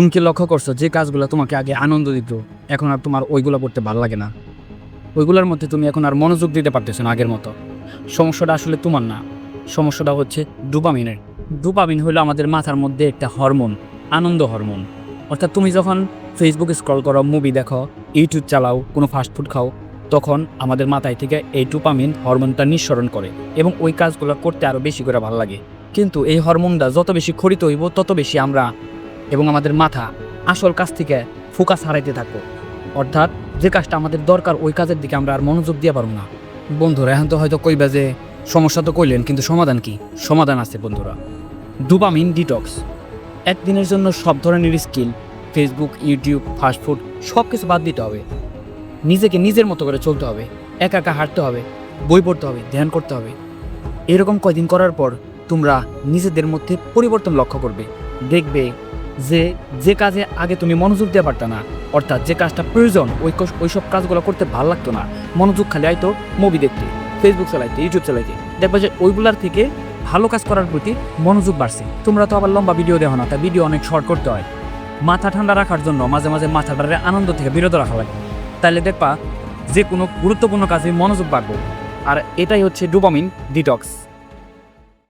তুমি কি লক্ষ্য করছ যে কাজগুলো তোমাকে আগে আনন্দ দিত, এখন আর তোমার ওইগুলো করতে ভালো লাগে না? ওইগুলোর মধ্যে তুমি এখন আর মনোযোগ দিতে পারতেছো না আগের মতো। সমস্যাটা আসলে তোমার না। সমস্যাটা হচ্ছে ডুপামিনের। ডুপামিন হলো আমাদের মাথার মধ্যে একটা হরমোন, আনন্দ হরমোন। অর্থাৎ তুমি যখন ফেসবুকে স্ক্রল করো মুভি দেখো ইউটিউব চালাও, কোনো ফাস্টফুড খাও, তখন আমাদের মাথায় থেকে এই ডুপামিন হরমোনটা নিঃসরণ করে এবং ওই কাজগুলো করতে আরও বেশি করে ভালো লাগে। কিন্তু এই হরমোনটা যত বেশি খরিত হইব, তত বেশি আমরা এবং আমাদের মাথা আসল কাজ থেকে ফোকাস হারাইতে থাকব। অর্থাৎ যে কাজটা আমাদের দরকার, ওই কাজের দিকে আমরা আর মনোযোগ দিয়ে পারব না। বন্ধুরা, এখন তো হয়তো কইবে যে সমস্যা তো কইলেন, কিন্তু সমাধান কি? সমাধান আছে বন্ধুরা। Dopamine detox. একদিনের জন্য সব ধরনের স্কিল, ফেসবুক, ইউটিউব ফাস্টফুড সব কিছু বাদ দিতে হবে। নিজেকে নিজের মতো করে চলতে হবে, একা একা হাঁটতে হবে, বই পড়তে হবে, ধ্যান করতে হবে। এরকম কয়দিন করার পর তোমরা নিজেদের মধ্যে পরিবর্তন লক্ষ্য করবে, দেখবে যে যে কাজে আগে তুমি মনোযোগ দিয়ে পারত না, অর্থাৎ যে কাজটা প্রয়োজন, ওই কস- ওইসব কাজগুলো করতে ভালো লাগতো না। মনোযোগ খালি আইতো মুভি দেখতে ফেসবুক চালাইতে ইউটিউব চালাইতে। দেখবে যে ওইগুলার থেকে ভালো কাজ করার প্রতি মনোযোগ বাড়ছে। তোমরা তো আবার লম্বা ভিডিও দেখো না তাই ভিডিও অনেক শর্ট করতে হয়। মাথা ঠান্ডা রাখার জন্য মাঝে মাঝে মাথাটারে আনন্দ থেকে বিরত রাখা লাগে। তাহলে দেখবা যে কোনো গুরুত্বপূর্ণ কাজে মনোযোগ বাড়বো। আর এটাই হচ্ছে ডুপামিন ডিটক্স।